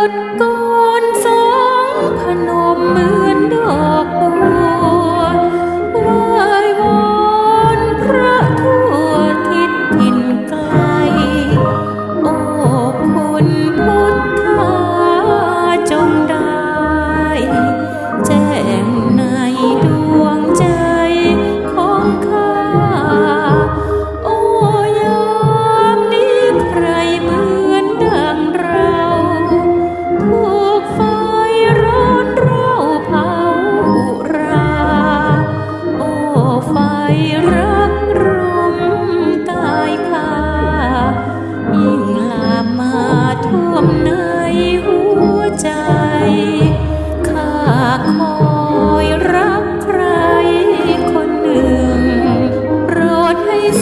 cất câu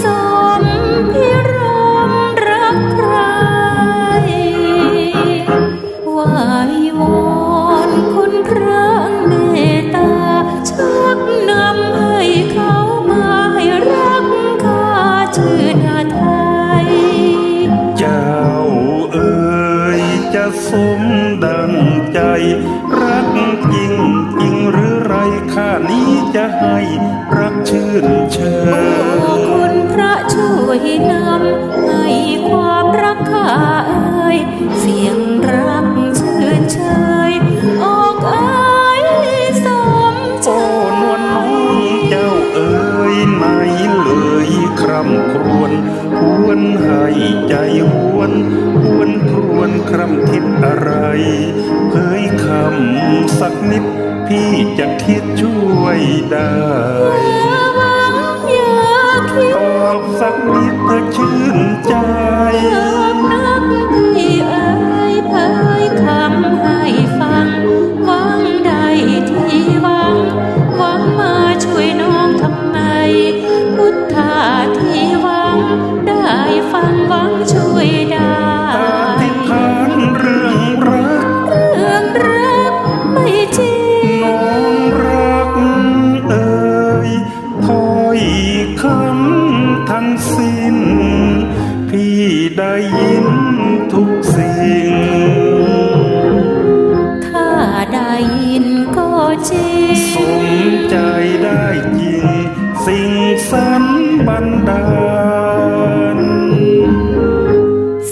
สมพิรมรักใครวาวอนคุณพระเมตตาชักนำให้เขามาให้รักข้าชื่นาไทย เจ้าเอ๋ยจะสมดังใจ รักจริงจริงหรือไรข้านี้จะให้รักชื่นเชย ให้ใจหวนหวนครวนคร่ำคิดอะไรเผยคำสักนิด พี่จะคิดช่วยได้หวังอย่าคิดตอบสักนิดเธอชื่นใจอ ได้ยินทุกสิ่ง ถ้าได้ยินก็จริง สมใจได้จริงสิ่งสันบันดาล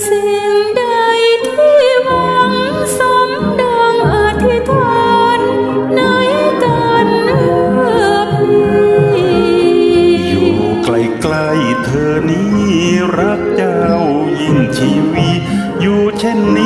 สิ่งใดที่หวังสมดังอธิษฐานในกันเอื้อพี่อยู่ใกล้ๆเธอนี้รัก ยิ่งชีวี อยู่เช่นนี้